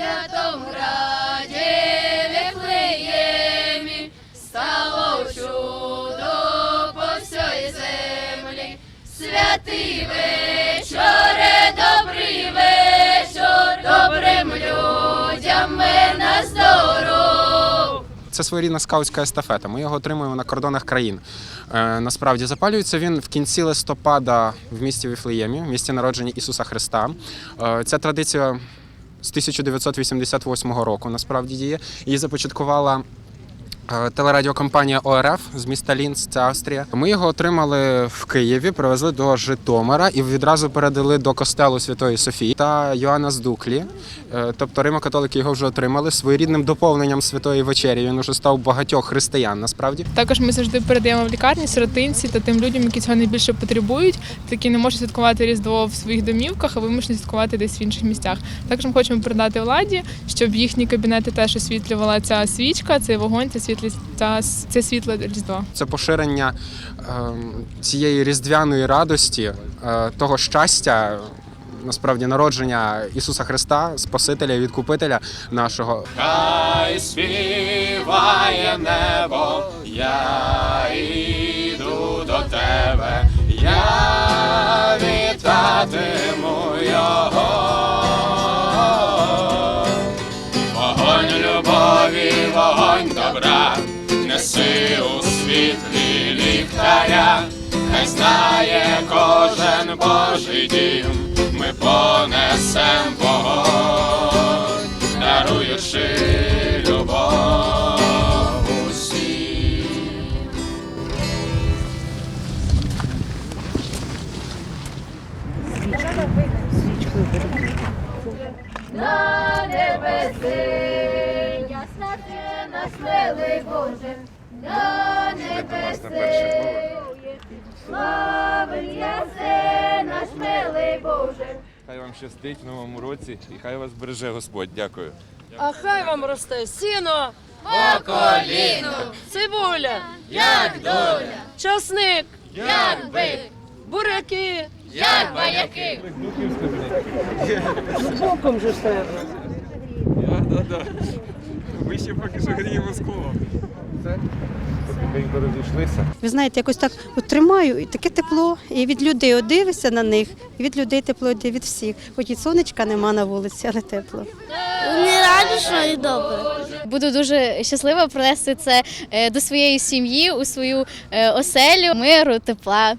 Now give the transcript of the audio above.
святом граді стало чудо по землі. Святий вечоре, добрий вечір, добрим людям мир на здоров. Це своєрідна скаутська естафета. Ми його отримуємо на кордонах країн. Е, насправді запалюється він в кінці листопада в місті Віфлеємі, в місті народження Ісуса Христа. Е, ця традиція з 1988 року насправді діє. Її започаткувала. Е, Телерадіокомпанія ОРФ з міста Лінц, це Австрія. Ми його отримали в Києві, привезли до Житомира і відразу передали до костелу Святої Софії та Йоанна з Дуклі. Е, Тобто Римо-католики його вже отримали своєрідним доповненням святої вечері. Він уже став багатьох християн. Насправді Також ми завжди передаємо в лікарні сиротинці та тим людям, які цього найбільше потребують, які не можуть святкувати Різдво в своїх домівках, а вимушені святкувати десь в інших місцях. Також ми хочемо передати владі, щоб їхні кабінети теж освітлювала ця свічка, цей вогонь, це світлі та це світло Різдва. це поширення ем, цієї різдвяної радості, е, того щастя. Насправді народження Ісуса Христа, Спасителя і Відкупителя нашого. Хай співає небо, я йду до тебе, я вітатиму його. Добра, неси у світлі ліхтаря, хай знає кожен Божий дім, ми понесем вогонь, даруючи любов усім. на небеси, наш милий Боже, на небеси, славен ясе наш милий Боже. Хай вам щастить в новому році і хай вас береже Господь. Дякую. А хай вам росте сіно, По коліну, цибуля, як доля, часник, як бик, буряки. як баяки. Ви ще поки що гріємо скло. Розійшлися. Ви знаєте, якось так от тримаю, і таке тепло. І від людей от дивишся на них, і від людей тепло йде від всіх. Хоч і сонечка нема на вулиці, але тепло. Не радісно і добре. Буду дуже щаслива принести це е, до своєї сім'ї, у свою е, оселю, миру, тепла.